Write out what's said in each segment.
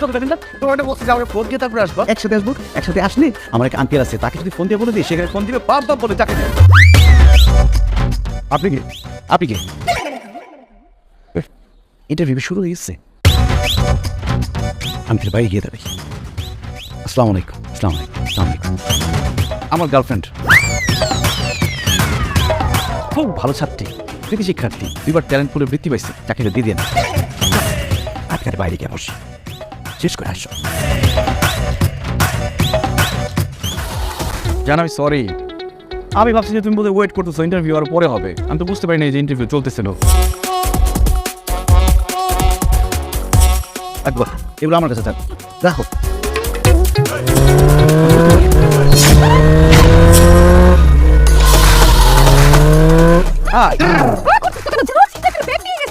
কবে দেখেন তোমার বলছি যে আমাকে ফোন দিয়ে তারপরে আসব। একসাথে আসব? একসাথে আসলে? আমার এক আঙ্কেল আছে, তাকে যদি ফোন দিয়ে বলে দিই, সেখানে ফোন দিবে পাপ পাপ বলে চাকরি আপনি আপনি ইন্টারভিউ শুরু হয়ে গেছে। আঙ্কেল বাইরে গিয়ে দাঁড়াই। আসসালামু আলাইকুম আসসালামু আলাইকুম আসসালামু আলাইকুম। আমার গার্লফ্রেন্ড খুব ভালো ছাত্রী, কৃতি শিক্ষার্থী, দুইবার ট্যালেন্ট পুলে বৃত্তি পাইছে, চাকরিটা দিয়ে দিয়ে না। আজকের বাইরে গিয়ে বসে। শেষ করে আসো। জান আমি সরি আমি ভাবছি যে তুমি বোধহয় ওয়েট করতেছো ইন্টারভিউ আর পরে হবে। আমি তো বুঝতে পারিনি যে ইন্টারভিউ চলতেছিল। একবার এগুলো আমার কাছে থাক। রাখো হাই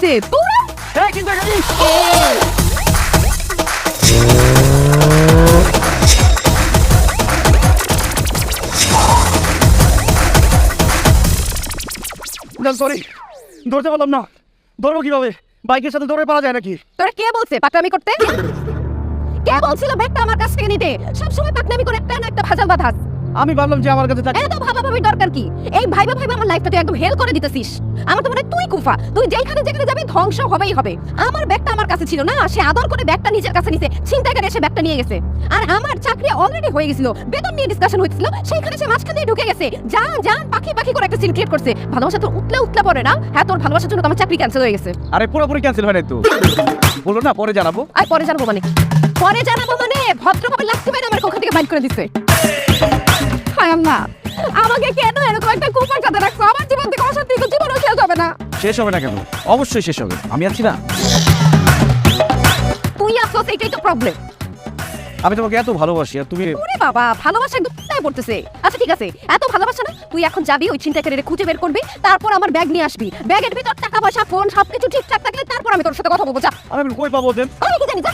ব্যাগ না সরি ধরতে পারলাম না। ধরবো কীভাবে? বাইকের সাথে দৌড়ে পারা যায় নাকি? তোরা কে বলছে পাকনামি করতে? কে বলছিল ব্যাগটা আমার কাছ থেকে নিতে? সবসময় পাকনামি করে একটা না একটা ভাজাল বাধাস। আমি ভাবলাম যে আমার কাছে থাকে এত ভাবা ভাবি দরকার কি? এই ভাইবা ভাইবা আমার লাইফটা তুই একদম হেল করে দিতেছিস। আমার তো মনে হয় তুই কুফা। তুই যেখানে যেখানে যাবি ধ্বংস হবেই হবে। আমার ব্যাগটা আমার কাছে ছিল না সে আদর করে ব্যাগটা নিজের কাছে নিছে। চিন্তায় করে এসে ব্যাগটা নিয়ে গেছে। আর আমার চাকরি অলরেডি হয়ে গেছিল। বেতন নিয়ে ডিসকাশন হয়েছিল সেইখানে সে মাঝখান ঢুকে গেছে। জান জান পাখি পাখি করে একটা সিন ক্রিয়েট করছে। ভালোবাসা তোর উতলে উতলে পড়ে না? হ্যাঁ তোর ভালোবাসার জন্য আমার চাকরি ক্যান্সেল হয়ে গেছে। আরে পুরোপুরি ক্যান্সেল হয় নাই তো? বলল না পরে জানাব। আর পরে জানাব মানে। পরে জানাব মানে? ভদ্রভাবে লাগতে পারে আমার ওখান থেকে বাইক করে দিচ্ছে আল্লাহ আমাকে কেন এরকম একটা কুপার সাথে রাখছো? আমার জীবন থেকে জীবনও শেষ হবে না। শেষ হবে না কেন? অবশ্যই শেষ হবে। আমি আছি না। তুই এটাই তো প্রবলেম আমি তোমাকে এত ভালোবাসি আর তুমি ওরে বাবা ভালোবাসা একদম পড়তেছে। আচ্ছা ঠিক আছে। এত ভালোবাসা না? তুই এখন যাবি ওই চিন্তাকারীরে খুঁজে বের করবি তারপর আমার ব্যাগ নিয়ে আসবি। ব্যাগের ভিতর টাকা পয়সা ফোন সবকিছু ঠিকঠাক থাকলে তারপর আমি তোর সাথে কথা বলব। যা। আমি কই পাবো দেন আমি কি জানি যা।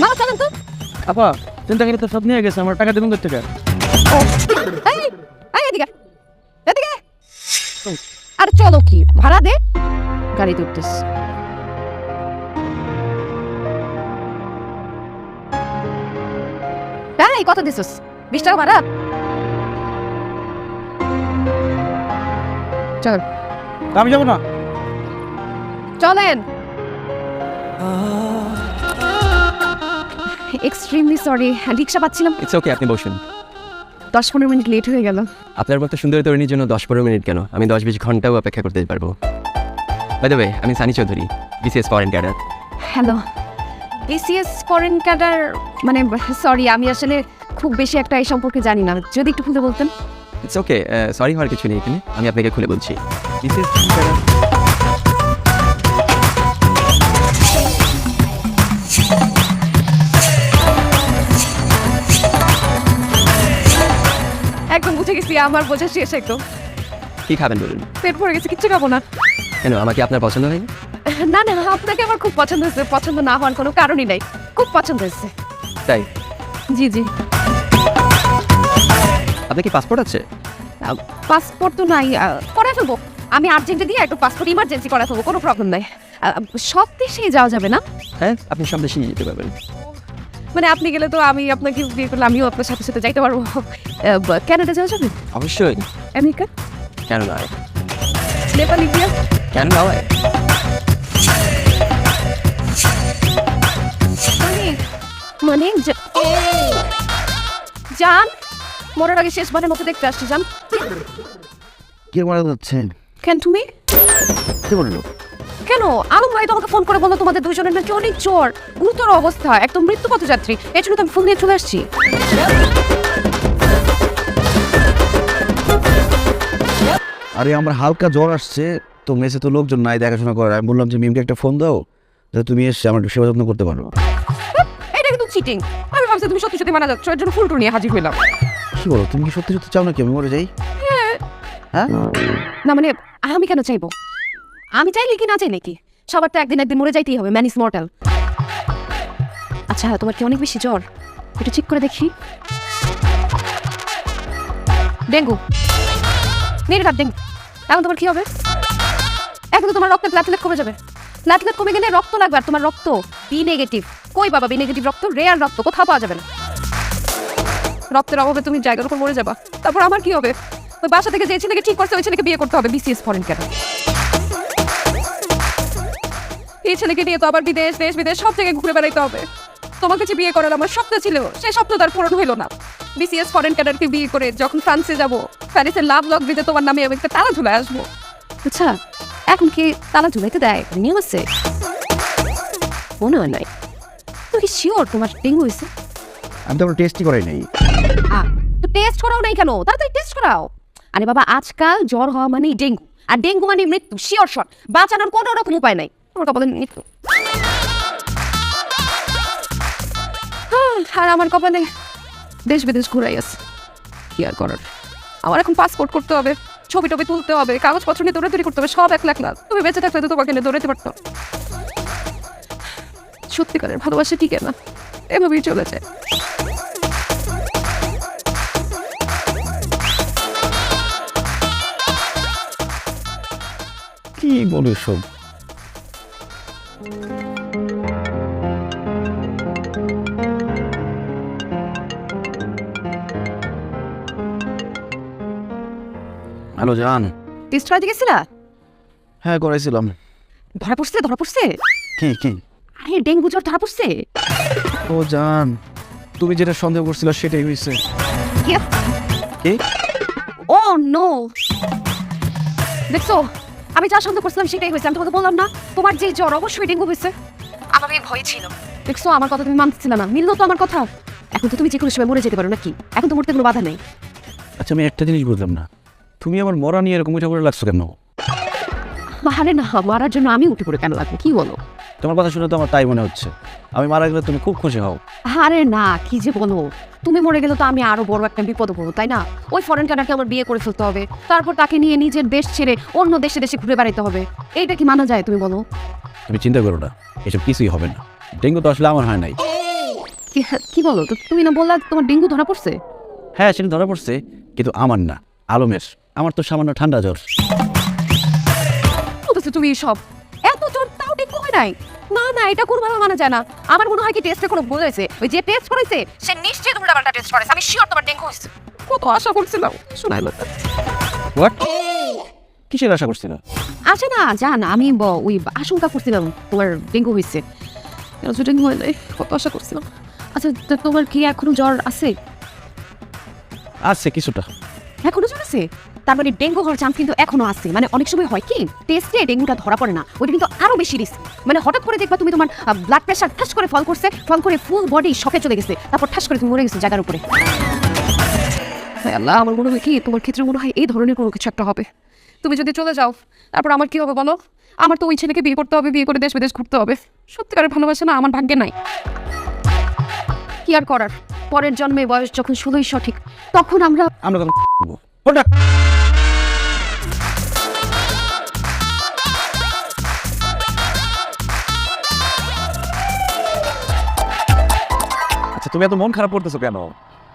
মামা চলেন তো। আপা চিন্তা করে তো সব নিয়ে গেছে আমার টাকা দেবেন থেকে এদিকে। চলো কি ভাড়া দে। গাড়িতে উঠতেস এই কত দিছিস? বিশ টাকা ভাড়া। চল। আমি যাব না। চলেন। এক্সট্রিমলি সরি রিক্সা পাচ্ছিলাম। ইটস ওকে আপনি বসুন। দশ পনেরো মিনিট লেট হয়ে গেল। আপনার মতো সুন্দরী তরুণীর জন্য দশ পনেরো মিনিট কেন? আমি দশ বিশ ঘন্টাও অপেক্ষা করতে পারব। বাই দ্য ওয়ে আমি Sunny Chowdhury BCS foreign cadre hello BCS foreign cadre মানে সরি আমি আসলে খুব বেশি একটা এই সম্পর্কে জানি না। যদি একটু খুলে বলতেন। ইটস ওকে সরি হওয়ার কিছু নেই এখানে। আমি আপনাকে খুলে বলছি। বিসিএস একদম বুঝে আমার বোঝা শেষ একদম। কী খাবেন বলুন? পেট ভরে গেছে কিচ্ছু খাব না। কেন আমাকে আপনার পছন্দ হয়নি? না না আপনাকে আমার খুব পছন্দ হয়েছে। পছন্দ না হওয়ার কোনো কারণই নাই। খুব পছন্দ হয়েছে। তাই? জি জি। আপনার কি পাসপোর্ট আছে? পাসপোর্ট তো নাই। আহ, করে ফেলব। আমি আর্জেন্টে দিয়ে একটু পাসপোর্ট ইমার্জেন্সি করে ফেলব কোনো প্রবলেম নাই। সব দেশেই যাওয়া যাবে না? হ্যাঁ আপনি সব দেশে নিয়ে যেতে পারবেন। মানে আপনি গেলে তো আমি আপনাকে বিয়ে করলে আমিও আপনার সাথে সাথে যাইতে পারব। কানাডা যাওয়া যাবে? অবশ্যই। আমেরিকা? কেন নয় নেপাল ইন্ডিয়া? কেন নয় মানে মানে যা- জান মরার আগে শেষবারের মতো দেখতে আসছি জান। কে মারা যাচ্ছে কেন তুমি? কে বলল? কেন? আলম ভাই তো আমাকে ফোন করে বলল তোমাদের দুজনের নাকি অনেক জ্বর। গুরুতর অবস্থা একদম মৃত্যু পথযাত্রী এই জন্য তো আমি ফোন নিয়ে চলে আসছি। আরে আমার হালকা জ্বর আসছে তো মেসে তো লোকজন নাই দেখাশোনা করার। আমি বললাম যে মিমকে একটা ফোন দাও যাতে তুমি এসে আমার একটু সেবা যত্ন করতে পারো। এটা কিন্তু চিটিং আমি ভাবছি তুমি সত্যি সত্যি মানা যাচ্ছ এর জন্য ফুল টুল নিয়ে হাজির হইলাম। কি বলো তুমি কি সত্যি সত্যি চাও নাকি? আমি মরে যাই। হ্যাঁ? না মানে আমি কেন চাইব? আমি চাইলে কি না চাই নাকি? সবার তো একদিন একদিন মরে যাইতেই হবে, ম্যান ইস মর্টাল। আচ্ছা তোমার কি অনেক বেশি জ্বর? একটু চেক করে দেখি। ডেঙ্গু। নেই রাত ডেঙ্গু। এখন তোমার কি হবে? এখন তোমার রক্তের প্লাটলেট কমে যাবে। প্লাটলেট কমে গেলে রক্ত লাগবে, আর তোমার রক্ত বি নেগেটিভ কই বাবা বি নেগেটিভ রক্ত? রেয়ার রক্ত, কোথাও পাওয়া যাবে না। রক্তের অভাবে তুমি জায়গার উপর মরে যাবা। তারপর আমার কি হবে? ওই বাসা থেকে যে ছেলেকে ঠিক করছে, ওই ছেলেকে বিয়ে করতে হবে বিসিএস ফরেন কেন এই ছেলেকে নিয়ে তো আবার বিদেশ দেশ বিদেশ সব জায়গায় ঘুরে বেড়াইতে হবে। তোমাকে যে বিয়ে করার আমার স্বপ্ন ছিল সেই স্বপ্ন তার পূরণ হইল না। বিসিএস ফরেন ক্যাডারকে বিয়ে করে যখন ফ্রান্সে যাব প্যারিসের লাভ লক দিতে তোমার নামে আমি একটা তালা ঝুলে আসব। আচ্ছা এখন কি তালা ঝুলাইতে দেয়? নিয়ম আছে। মনে হয় নাই। তুমি কি শিওর তোমার ডেঙ্গু হয়েছে আমি তো কোনো টেস্টই করাই নাই। তো টেস্ট করাও নাই কেন? তাড়াতাড়ি টেস্ট করাও। আরে বাবা আজকাল জ্বর হওয়া মানে ডেঙ্গু। আর ডেঙ্গু মানে মৃত্যু শিওর শট বাঁচানোর কোনো রকম উপায় নাই। তোমার কপালে আর আমার কপালে দেশ বিদেশ ঘুরাই আছে। কি আর করার? আমার এখন পাসপোর্ট করতে হবে ছবি টবি তুলতে হবে, কাগজপত্র নিয়ে দৌড়ে দৌড়াদৌড়ি করতে হবে, সব এক লাখ লাখ। তুমি বেঁচে থাকলে তো তোমাকে নিয়ে দৌড়াতে পারতো সত্যিকারের ভালোবাসা টিকে না, এভাবেই চলে যায়। কি বলো সব হ্যালো জান। টেস্ট করাতে গেছিলা হ্যাঁ করাইছিলাম। ধরা পড়ছে ধরা পড়ছে? কি কি? আরে ডেঙ্গু জ্বর ধরা পড়ছে? ও জান তুমি যেটা সন্দেহ করছিল সেটাই হয়েছে কি? Oh no. দেখছ আমি যা সন্দেহ করছিলাম সেটাই হয়েছে। আমি তোমাকে বললাম না তোমার যে জ্বর অবশ্যই ডেঙ্গু হয়েছে। আমার এই ভয় ছিল। দেখছ আমার কথা তুমি মানতেছিল না। মিললো তো আমার কথা। এখন তো তুমি যে কোনো সময় মরে যেতে পারো নাকি? এখন তো মরতে কোনো বাধা নেই। আচ্ছা আমি একটা জিনিস বুঝলাম না। তুমি আমার মরা নিয়ে এরকম উঠে পড়ে লাগছো কেন? আরে না মারার জন্য আমি উঠে পড়ে কেন লাগবে? কি বলো? তোমার কথা শুনে তো আমার তাই মনে হচ্ছে। আমি মারা গেলে তুমি খুব খুশি হও। আরে না কি যে বলো তুমি মরে গেলে তো আমি আরও বড় একটা বিপদ পড়ব তাই না? ওই ফরেন কানাকে আমার বিয়ে করে ফেলতে হবে। তারপর তাকে নিয়ে নিজের দেশ ছেড়ে অন্য দেশে দেশে ঘুরে বেড়াতে হবে। এইটা কি মানা যায় তুমি বলো? তুমি চিন্তা করো না এসব কিছুই হবে না। ডেঙ্গু তো আসলে আমার হয় নাই। কি কি বলো? তো তুমি না বললা তোমার ডেঙ্গু ধরা পড়ছে? হ্যাঁ সেটা ধরা পড়ছে কিন্তু আমার না আলমের। আমার তো সামান্য ঠান্ডা জ্বর। তুমি সব নাই। না না এটা কোনোভাবে মানা যায় না। আমার মনে হয় কি টেস্টে কোনো ভুল হয়েছে। ওই যে টেস্ট করেছে সে নিশ্চয়ই তুমি ডাবলটা টেস্ট করেছে। আমি শিওর তোমার ডেঙ্গু হয়েছে। কত আশা করছিলাম। শোনাইলো হোয়াট কিসের আশা করছিল? আচ্ছা না জান আমি ওই আশঙ্কা করছিলাম তোমার ডেঙ্গু হয়েছে। ডেঙ্গু হয় নাই কত আশা করছিলাম। আচ্ছা তোমার কি এখনও জ্বর আছে? আছে কিছুটা। এখনও জ্বর আছে? তার মানে ডেঙ্গু হওয়ার চান্স কিন্তু এখনও আছে। মানে অনেক সময় হয় কি টেস্টে ডেঙ্গুটা ধরা পড়ে না। ওইটা কিন্তু আরও বেশি রিস্ক মানে হঠাৎ করে দেখবা তুমি তোমার ব্লাড প্রেশার ঠাস করে ফল করছে ফল করে ফুল বডি শখে চলে গেছে। তারপর ঠাস করে তুমি মরে গেছো জায়গার উপরে। আল্লাহ, আমার মনে হয় কি, তোমার ক্ষেত্রে মনে হয় এই ধরনের কোনো কিছু একটা হবে। তুমি যদি চলে যাও, তারপর আমার কি হবে বলো? আমার তো ওই ছেলেকে বিয়ে করতে হবে, বিয়ে করে দেশ বিদেশ ঘুরতে হবে। সত্যিকারের ভালোবাসা না, আমার ভাগ্যে নাই। কি আর করার? পরের জন্মে বয়স যখন ষোলোই সঠিক, তখন আমরা আমরা তুমি এত মন খারাপ করতেছো কেন?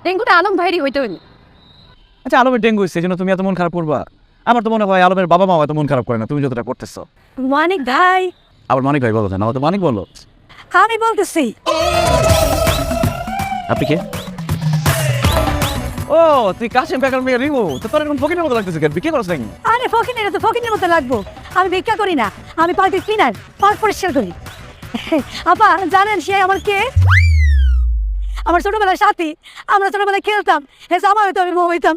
ডেঙ্গুটা আলম ভাইরই হইতে হইনি আচ্ছা আলমের ডেঙ্গু হয়েছে জন্য তুমি এত মন খারাপ করবা। আমার তো মনে হয় আলমের বাবা মা এত মন খারাপ করে না তুমি যতটা করতেছো। মানিক ভাই। আবার মানিক ভাই বলো না তো মানিক বলো। আমি বলতেছি। আপনি কে? ও তুই কাশিম বেকার মেয়ে রিমু। তো তোর এখন ফকিনের মতো লাগতেছে কেন? বিকে করছ নাকি? আরে ফকিনের তো ফকিনের মতো লাগবো। আমি ভিক্ষা করি না। আমি পার্কে ক্লিনার পার্ক পরিষ্কার করি। আপা জানেন সে আমার কে? আমার ছোটবেলার সাথী আমরা ছোটবেলায় খেলতাম। হে জামা হইতো আমি বউ হইতাম।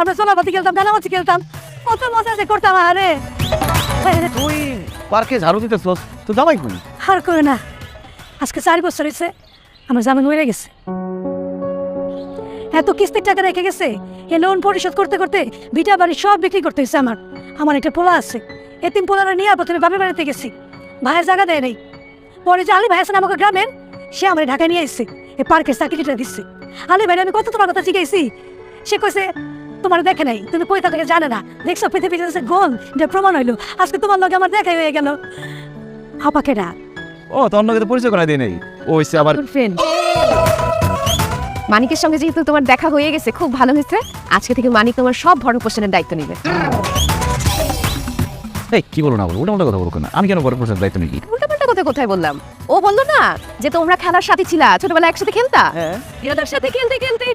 আমরা সোলাপাতি খেলতাম ডানামাছি খেলতাম। কত মজা যে করতাম আরে। তুই পার্কে ঝাড়ু দিতেছস তো জামাই কই? আর করে না। আজকে চার বছর হয়েছে আমার জামিন হয়ে গেছে। এত কিস্তির টাকা রেখে গেছে এ লোন পরিশোধ করতে করতে ভিটা বাড়ি সব বিক্রি করতে হয়েছে আমার। আমার একটা পোলা আছে এতিম পোলারা নিয়ে প্রথমে বাপের বাড়িতে গেছি। ভাইয়ের জায়গা দেয় নেই। পরে যে আলী ভাই আছে আমাকে গ্রামের সে আমার ঢাকায় নিয়ে এসেছে এই পার্কের চাকরিটা দিচ্ছে আলী ভাই আমি কত তোমার কথা শিখেছি সে কইছে তোমার দেখে নাই তুমি কই থেকে জানে না। দেখছ পৃথিবীতে গোল এটা প্রমাণ হইল আজকে তোমার লগে আমার দেখাই হয়ে গেল। আপাকে ডাক ও তোর লগে তো পরিচয় করাই দেই নাই। ও হইছে আবার ফ্রেন্ড মানিকের সঙ্গে যেহেতু তোমার দেখা হয়ে গেছে খুব ভালো হয়েছে। আজকে থেকে মানিক তোমার সব ভরণ পোষণের দায়িত্ব নেবে। এই কি বলো না বলো? ওটা কথা বলব না আমি কেন বড় প্রশ্নের দায়িত্ব নিই উল্টাপাল্টা কথা কোথায় বললাম? ও বলল না যে তোমরা খেলার সাথে ছিলা ছোটবেলায় একসাথে খেলতা? এরাদার সাথে খেলতে খেলতে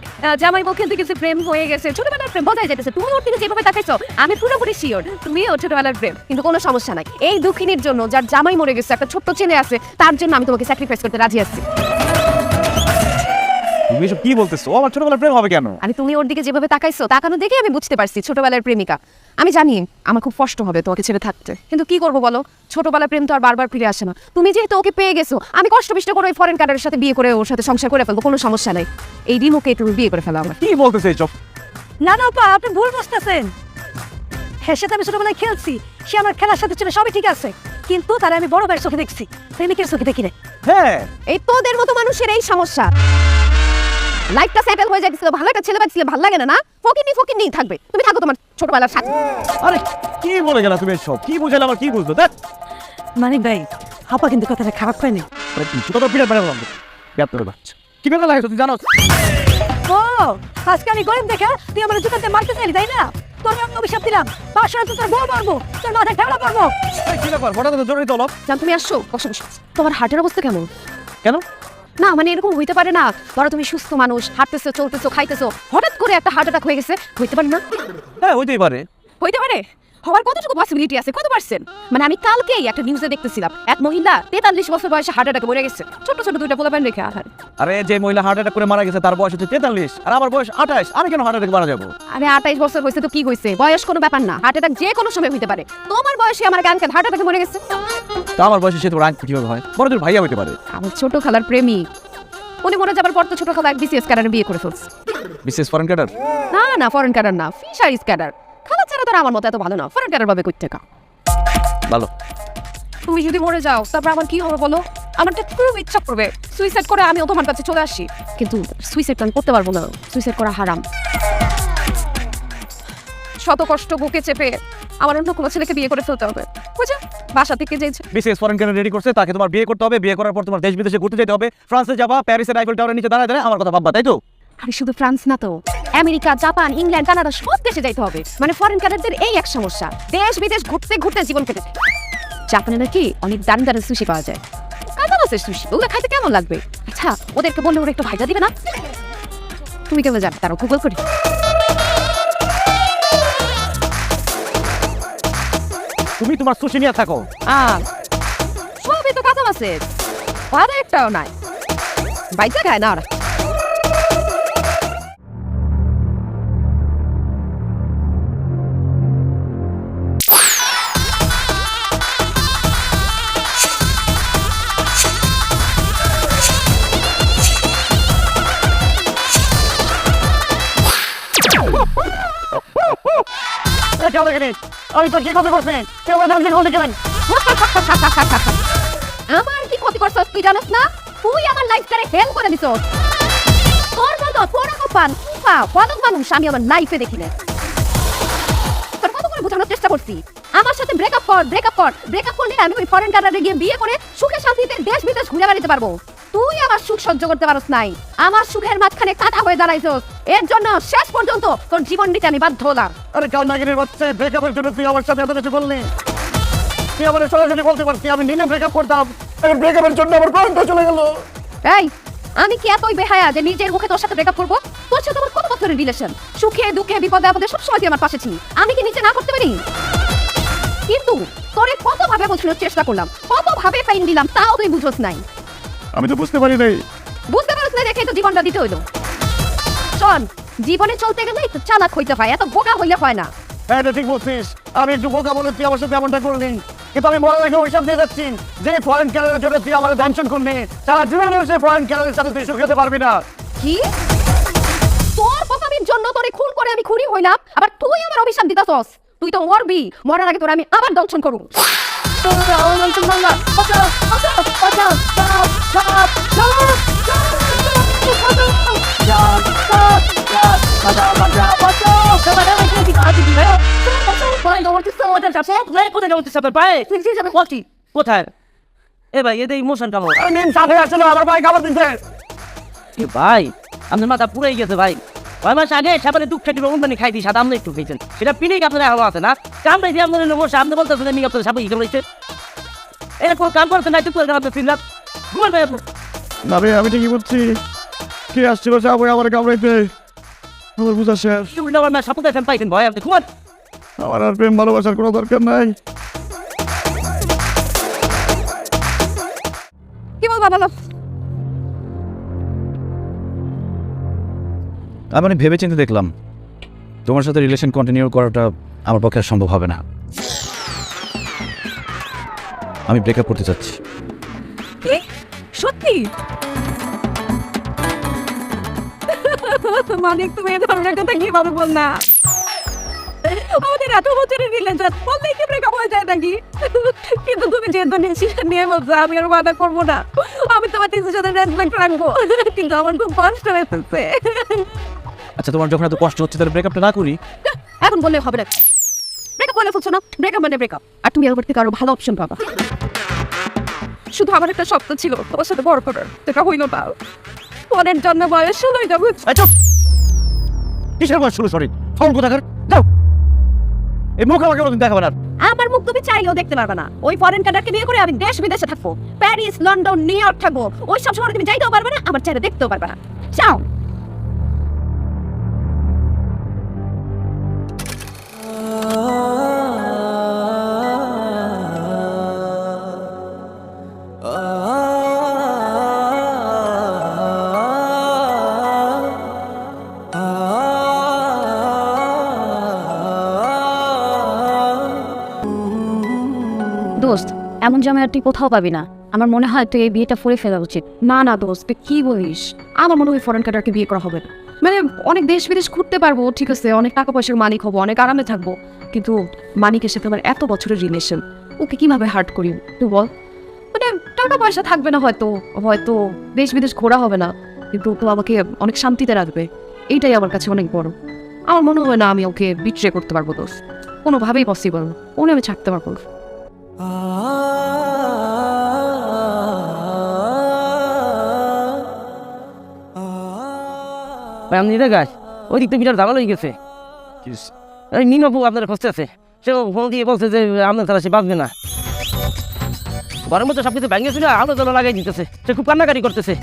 জামাই বউ খেলতে খেলতে প্রেম হয়ে গেছে ছোটবেলার প্রেম যেতেছে। তুমি ওর দিকে যেভাবে তাকাইছো আমি পুরোপুরি শিওর তুমি ওর ছোটবেলার প্রেম। কিন্তু কোনো সমস্যা নাই। এই দুঃখিনীর জন্য যার জামাই মরে গেছে একটা ছোট্ট ছেলে আছে তার জন্য আমি তোমাকে স্যাক্রিফাইস করতে রাজি আছি। তুমি এসব কি বলতেছো? আমার ছোটবেলার প্রেম হবে কেন? আরে তুমি ওর দিকে যেভাবে তাকাইছো তাকানো দেখে আমি বুঝতে পারছি ছোটবেলার প্রেমিকা। আমি জানি আমার খুব কষ্ট হবে তোমাকে ছেড়ে থাকতে। কিন্তু কি করব বলো? ছোটবেলার প্রেম তো আর বারবার ফিরে আসে না। তুমি যেহেতু ওকে পেয়ে গেছো আমি কষ্ট বিষ্ট করে ওই ফরেন কার্ডের সাথে বিয়ে করে ওর সাথে সংসার করে ফেলব কোনো সমস্যা নাই। এই রিমোকে তুমি বিয়ে করে ফেলো আমার কি বলতেছে এইসব? না না আপা আপনি ভুল বুঝতেছেন। হ্যাঁ সাথে আমি ছোটবেলায় খেলছি সে আমার খেলার সাথে ছিল সবই ঠিক আছে। কিন্তু তারা আমি বড় ভাইয়ের চোখে দেখছি প্রেমিকের চোখে দেখি না হ্যাঁ। এই তোদের মতো মানুষের এই সমস্যা। লাইফটা সেটেল হয়ে যাচ্ছিল ভালো একটা ছেলে পাচ্ছিলে ভালো লাগে না না? ফকিনি ফকিনি থাকবে। তুমি থাকো তোমার ছোটবেলার সাথে। আরে কি বলে গেলা তুমি সব কি বুঝালে আমার কি বুঝলো? দেখ। মানে ভাই আপা কিন্তু কথাটা খারাপ হয়নি ছোট তো বিরাট বেড়ে বললাম ব্যাপারে বাচ্চা। কি ব্যাপার লাগে তুই জানো ও আজকে আমি গরিব দেখে তুই আমার জুতাতে মারতে চাইলি তাই না? তোর আমি অভিশাপ দিলাম। পাঁচশো তো তোর বউ মারবো তোর মাথায় ঠেলা পারব এই, কি ব্যাপার? হঠাৎ জরুরি তলব জান তুমি আসছো? বসো বসো। তোমার হার্টের অবস্থা কেমন? কেন? না মানে এরকম হইতে পারে না। ধরো তুমি সুস্থ মানুষ হাঁটতেছো চলতেছো খাইতেছো হঠাৎ করে একটা হার্ট অ্যাটাক হয়ে গেছে হইতে পারে না? হ্যাঁ হইতেই পারে। হইতে পারে? হওয়ার কতটুকু পসিবিলিটি আছে কত পার্সেন্ট মানে আমি কালকেই একটা নিউজে দেখতেছিলাম এক মহিলা তেতাল্লিশ বছর বয়সে হার্ট অ্যাটাকে মরে গেছে। ছোট ছোট দুইটা পোলাপান রেখে আহার। আরে যে মহিলা হার্ট অ্যাটাক করে মারা গেছে তার বয়স হচ্ছে তেতাল্লিশ আর আমার বয়স আঠাশ আমি কেন হার্ট অ্যাটাক মারা যাব? আরে আঠাইশ বছর হয়েছে তো কি হয়েছে? বয়স কোনো ব্যাপার না হার্ট অ্যাটাক যে কোনো সময় হইতে পারে। তোমার বয়সে আমার গান হার্ট অ্যাটাকে মরে গেছে। তা আমার বয়সে সে তোমার আঙ্ক কীভাবে হয়? বড় তোর ভাইয়া হইতে পারে। আমার ছোট খালার প্রেমিক উনি মরে যাবার পর তো ছোট খালা এক বিসিএস ক্যাডারে বিয়ে করে ফেলছে। বিশেষ ফরেন ক্যাডার না না ফরেন ক্যাডার না ফিশারিজ ক্যাডার ছাড়া আমার মতো এত ভালো না। ফরেন কই টাকা ভালো। তুমি যদি মরে যাও তারপর আমার কি হবে বলো? আমার তো খুব ইচ্ছা করবে। সুইসাইড করে আমিও তোমার কাছে চলে আসি। কিন্তু সুইসাইড আমি করতে পারব না। সুইসাইড করা হারাম। শত কষ্ট বুকে চেপে আমার অন্য কোনো ছেলেকে বিয়ে করে ফেলতে হবে। বুঝছ? বাসা থেকে যে বিশেষ ফরেন ক্যাডার রেডি করছে তাকে তোমার বিয়ে করতে হবে। বিয়ে করার পর তোমার দেশ বিদেশে ঘুরতে যেতে হবে। ফ্রান্সে যাবা প্যারিসের আইফেল টাওয়ারের নিচে দাঁড়ায় দাঁড়ায় আমার কথা ভাববা তাই তো? আরে শুধু ফ্রান্স না তো। আমেরিকা জাপান ইংল্যান্ড কানাডা সব দেশে যাইতে হবে। মানে ফরেন কানাডাদের এই এক সমস্যা। দেশ বিদেশ ঘুরতে ঘুরতে জীবন কেটে যায়। জাপানে নাকি অনেক দারুণ দারুণ সুশি পাওয়া যায়। কাঁচা মাছের সুশি ওগুলো খাইতে কেমন লাগবে? আচ্ছা ওদেরকে বললে ওরা একটু ভাইজা দিবে না? তুমি কেমন যাবে তারা গুগল করি। তুমি তোমার সুশি নিয়ে থাকো। আহ সবই তো কাঁচা মাছের। ভাজা একটাও নাই। বাইজা খায় না ওরা। আমি তো কি কথা করছেন কেউ কথা কেমন আমার কি ক্ষতি করছস তুই জানিস না? তুই আমার লাইফটারে হেল করে দিছস। তোর মতো পরকপান কুফা পদক মানুষ আমি আমার লাইফে দেখি না তোর কত করে বোঝানোর চেষ্টা করছি। আমার সাথে ব্রেকআপ কর ব্রেকআপ কর। ব্রেকআপ করলে আমি ওই ফরেন কান্ট্রিতে গিয়ে বিয়ে করে সুখে শান্তিতে দেশ বিদেশ ঘুরে বেড়াতে পারব। তুই আমার সুখ সহ্য করতে পারস নাই। আমার সুখের মাঝখানে কাটা হয়ে দাঁড়াইছস। এর জন্য শেষ পর্যন্ত তোর জীবন দিতে আমি বাধ্য হলাম। আরে কাল নাগিনের বাচ্চা ব্রেকআপের জন্য তুই আমার সাথে এত কিছু বললি? তুই আমার সরাসরি বলতে পারতি আমি নিনে ব্রেকআপ করতাম। ব্রেকআপের জন্য আমার প্রাণটা চলে গেল। এই আমি কি এতই বেহায়া যে নিজের মুখে তোর সাথে ব্রেকআপ করব? তোর সাথে আমার কত বছরের রিলেশন সুখে দুঃখে বিপদে আপদে সবসময় তুই আমার পাশে ছিলি। আমি কি নিচে না করতে পারি? কিন্তু তোরে কত ভাবে বোঝানোর চেষ্টা করলাম কত ভাবে পেইন দিলাম তাও তুই বুঝোস নাই। আমি তো বুঝতে পারি নাই। বুঝতে পারছ না দেখে তো জীবনটা দিতে হইল। শোন জীবনে চলতে গেলে একটু চালাক হইতে হয় এত বোকা হইলে হয় না। হ্যাঁ এটা ঠিক বলছিস। আমি একটু বোকা বলে তুই আমার সাথে এমনটা করলি। কিন্তু আমি মনে রেখে ওইসব দিয়ে যাচ্ছি যে ফরেন ক্যারিয়ারের জন্য তুই আমার টেনশন করলি। সারা জীবনে সে ফরেন ক্যারিয়ারের সাথে তুই সুখ খেতে পারবি না। কি? তোর বোকামির জন্য তোরে খুন করে আমি খুনি হইলাম আবার তুই আমার অভিশাপ দিতাছস। তুই তো মরবি মরার আগে তোর আমি আবার দংশন করব। কোথায়? এ ভাই এদের ইমোশন কেমন মেন আমার ভাই খাবার এ ভাই আপনার মাথা পুরাই গেছে ভাই। ছয় মাস আগে সাবানে দুঃখ খেতে অন্যান্য খাই দিই সাদা আপনি একটু খেয়েছেন সেটা পিনেই কি আপনার ভালো আছে না? কামড়াই দিয়ে আপনার বসে আপনি বলতেছেন আমি আপনার সাবাই কামড়াইছে এরকম কাম করতে নাই তুই করে আপনি ফিরলাম। ঘুমান ভাই আপনি। না রে আমি ঠিকই বলছি কে আসছিল যাব আমার কামড়াইতে। আমার বুঝা শেষ। উল্টা আমার সাপোর্ট দেখেন পাইছেন ভয় আপনি ঘুমান। আমার আর প্রেম ভালোবাসার কোনো দরকার নাই। কি বলবা আমি মানে ভেবে চিন্তে দেখলাম, তোমার সাথে রিলেশন কন্টিনিউ করাটা আমার পক্ষে সম্ভব হবে না। আমি ব্রেকআপ করতে চাচ্ছি। সত্যি? মানিক তুমি এই ধরনের কথা কীভাবে বল না আমাদের এত বছরের রিলেশন বললেই কি ব্রেকআপ হয়ে যায় নাকি? কিন্তু তুমি যে ডিসিশন নিয়ে বলছো, আমি আর বাধা করব না। আমি তোমার সাথে রেসপেক্ট রাখব। কিন্তু আমার খুব কষ্ট হয়েছে আচ্ছা তোমার যখন এত কষ্ট হচ্ছে তাহলে ব্রেকআপটা না করি? এখন বললে হবে না। ব্রেকআপ বলে ফেলছো না? ব্রেকআপ মানে ব্রেকআপ আর তুমি আমার থেকে আরও ভালো অপশন পাবা। শুধু আমার একটা স্বপ্ন ছিল তোমার সাথে বড় করার। সেটা হইল না। পরের জন্য বয়স ষোলোই যাব কিসের বয়স শুরু সরি ফোন কোথাকার? যাও। এই মুখ আমাকে কোনোদিন দেখাবে না আমার মুখ তুমি চাইলেও দেখতে পারবে না। ওই ফরেন কান্ট্রিকে বিয়ে করে আমি দেশ বিদেশে থাকব। প্যারিস লন্ডন নিউ ইয়র্ক থাকব। ওই সব শহরে তুমি যাইতেও পারবে না আমার চাইলে দেখতেও পারবে না। চাও দোস্ত, এমন জামাই আর তুই কোথাও পাবি না। আমার মনে হয় তুই এই বিয়েটা করে ফেলা উচিত। না না, দোস্ত, তুই কি বলিস? আমার মনে হয় ফরেন কান্ট্রিকে বিয়ে করা হবে না। মানে অনেক দেশ বিদেশ ঘুরতে পারব, ঠিক আছে, অনেক টাকা পয়সার মালিক হব, অনেক আরামে থাকব। কিন্তু মানিকের সাথে আমার এত বছরের রিলেশন ওকে কীভাবে হার্ট করি? তুই বল। মানে টাকা পয়সা থাকবে না হয়তো হয়তো দেশ বিদেশ ঘোরা হবে না, কিন্তু তো আমাকে অনেক শান্তিতে রাখবে। এইটাই আমার কাছে অনেক বড়। আমার মনে হয় না আমি ওকে বিট্রে করতে পারব দোস্ত। কোনোভাবেই পসিবল ওনে আমি ছাড়তে পারব ভাই আপনি গাছ। ওই দিক তো বিরাট ঝামেলা হয়ে গেছে। এই মিনাপু আপনার খোঁজতে আছে। সে ফোন দিয়ে বলছে যে আপনার তারা সে বাঁচবে না। ঘরের মধ্যে সব কিছু ভেঙেছিল আলো জল লাগাই দিতেছে। সে খুব কান্নাকারি করতেছে।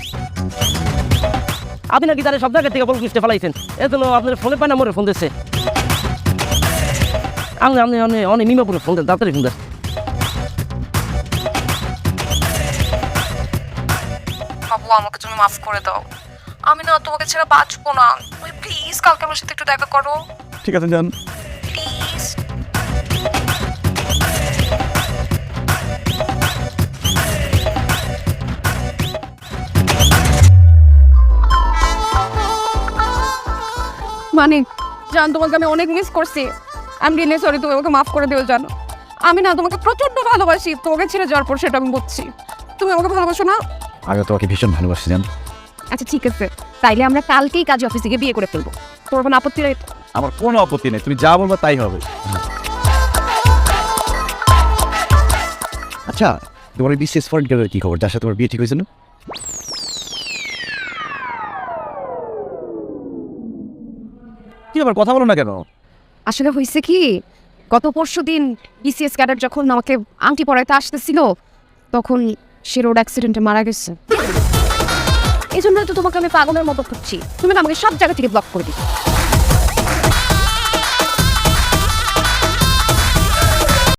আপনি নাকি তারা সব জায়গা থেকে বল কিস্তে ফেলাইছেন? এর জন্য আপনার ফোনে পায় না মোরে ফোন দিচ্ছে আপনি আপনি আপনি অনেক মিমাপুরে ফোন দেন তাড়াতাড়ি ফোন দেন। বাবু আমাকে তুমি মাফ করে দাও। আমি না তোমাকে ছেড়ে বাঁচবো না। তুমি প্লিজ কালকে আমার সাথে একটু দেখা করো। ঠিক আছে যান প্লিজ মানে জান তোমাকে আমি অনেক মিস করছি। আমি রিয়েলি সরি তুমি আমাকে মাফ করে দিও জানো। আমি না তোমাকে প্রচণ্ড ভালোবাসি তোমাকে ছেড়ে যাওয়ার পর সেটা আমি বুঝছি। তুমি আমাকে ভালোবাসো না? আগে তোমাকে ভীষণ ভালোবাসি জান। আচ্ছা ঠিক আছে। তাইলে আমরা কালকেই কাজী অফিস থেকে বিয়ে করে ফেলব। তোমার কোনো আপত্তি নেই? আমার কোনো আপত্তি নেই। তুমি যা বলবা তাই হবে। আচ্ছা তোমার বিশেষ ফরেন গেলের কি খবর? যার সাথে তোমার বিয়ে ঠিক হয়েছে না? কি আবার কথা বলো না কেন? আসলে হয়েছে কি গত পরশু দিন বিসিএস ক্যাডার যখন আমাকে আংটি পরাইতে আসতেছিল তখন সে রোড অ্যাক্সিডেন্টে মারা গেছে। এই জন্য তো তোমাকে আমি পাগলের মতো খুঁজছি। তুমি আমাকে সব জায়গা থেকে ব্লক করে দিই